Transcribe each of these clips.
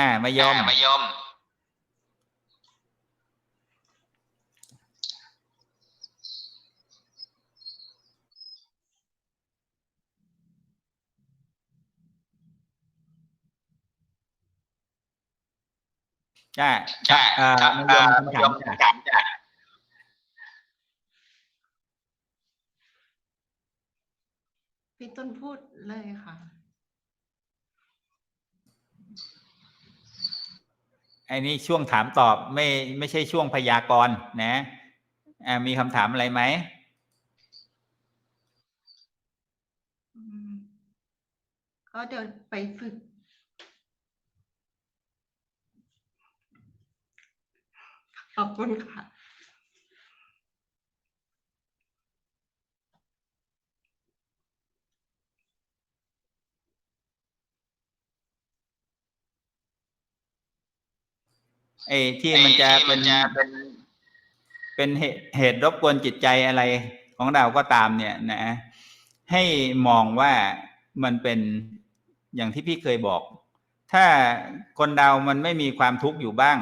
อ่ามายมมายม จ้าจ้าอ่าครับมายมอ่คำถามมจ้ะถามจ้ะพี่ต้นพูดเลยค่ะไอ้นี่ช่วงถามตอบไม่ไม่ใช่ช่วงพยากรณ์นะอ่ามีคำถามอะไรไหมก็เดี๋ยวไปฝึก ขอบคุณค่ะ ไอ้ที่มันจะที่เป็มันนจะเป็นเป็นเหตุเหตุรบกวนจิตใจอะไรของเราก็ตามเนี่ยนะ ให้มองว่ามันเป็นอย่างที่พี่เคยบอก ถ้าคนเรามันไม่มีความทุกข์อยู่บ้าง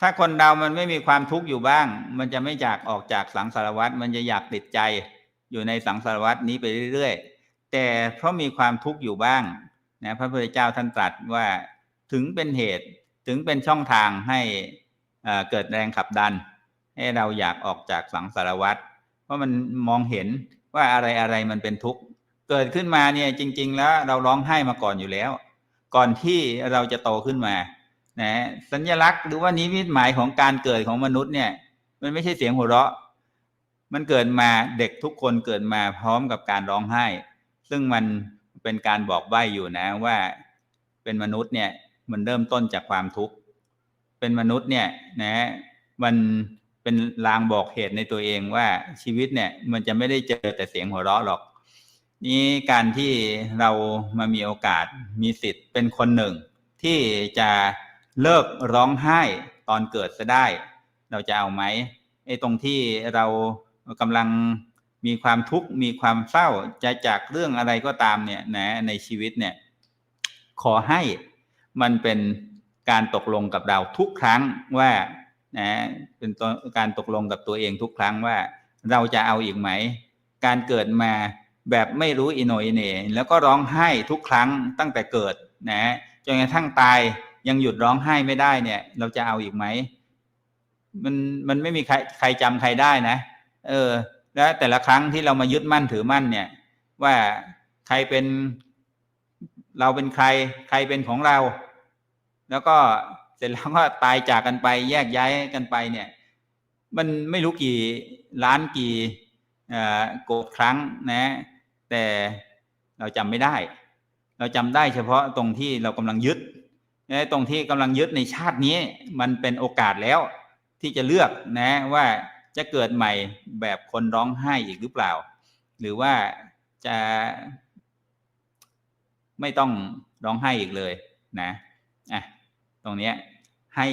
ถ้าคนเรามันไม่มีความทุกข์อยู่บ้าง มันจะไม่อยากออกจากสังสารวัฏมันจะอยากติดใจอยู่ในสังสารวัฏนี้ไปเรื่อยๆแต่เพราะมีความทุกข์อยู่บ้าง นะพระพุทธเจ้าท่านตรัสว่าถึงเป็นเหตุถึงเป็นช่องทางให้เเกิดแรงขับดัน ให้เราอยากออกจากสังสารวัฏเพราะมันมองเห็นว่าอะไรอะไรมันเป็นทุกข์ เกิดขึ้นมาเนี่ยจริง ๆ แล้วเราร้องไห้มาก่อนอยู่แล้ว ก่อนที่เราจะโตขึ้นมานะสัญลักษณ์หรือว่านิมิตหมายของการเกิดของมนุษย์เนี่ย มันไม่ใช่เสียงหัวเราะ มันเกิดมาเด็กทุกคนเกิดมาพร้อมกับการร้องไห้ ซึ่งมัน เป็นการบอกใบ้อยู่นะว่าเป็นมนุษย์เนี่ยมันเริ่มต้นจากความทุกข์เป็นมนุษย์เนี่ยนะมันเป็นลางบอกเหตุในตัวเองว่าชีวิตเนี่ยมันจะไม่ได้เจอแต่เสียงหัวเราะหรอก นี่การที่เรามามีโอกาสมีสิทธิ์เป็นคนหนึ่ง ที่จะเลิกร้องไห้ตอนเกิดซะได้ เราจะเอาไหมไอ้ตรงที่เรากำลัง มีความทุกข์มีความเศร้าจะจากเรื่องอะไรก็ตามเนี่ยนะในชีวิตเนี่ยขอให้มันเป็นการตกลงกับเราทุกครั้งว่านะเป็นการตกลงกับตัวเองทุกครั้งว่าเราจะเอาอีกไหม การเกิดมาแบบไม่รู้อิโนอิเหนแล้วก็ร้องไห้ทุกครั้งตั้งแต่เกิดนะจนกระทั่งตายยังหยุดร้องไห้ไม่ได้เนี่ย เราจะเอาอีกไหมมันมันไม่มีใครใครจำใครได้นะ เออ แล้วแต่ละครั้งที่เรามายึดมั่นถือมั่นเนี่ย ว่าใครเป็นเราเป็นใคร ใครเป็นของเรา แล้วก็เสร็จแล้วก็ตายจากกันไป แยกย้ายกันไปเนี่ย มันไม่รู้กี่ล้านกี่โกดครั้งนะ แต่เราจำไม่ได้ เราจำได้เฉพาะตรงที่เรากำลังยึดตรงที่กำลังยึดในชาตินี้ มันเป็นโอกาสแล้วที่จะเลือกนะว่า จะเกิดใหม่แบบคนร้องไห้อีกหรือเปล่า หรือว่าจะไม่ต้องร้องไห้อีกเลยนะอะตรงเนี้ยให้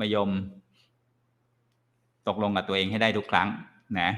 มายม ตกลงกับตัวเองให้ได้ทุกครั้งนะ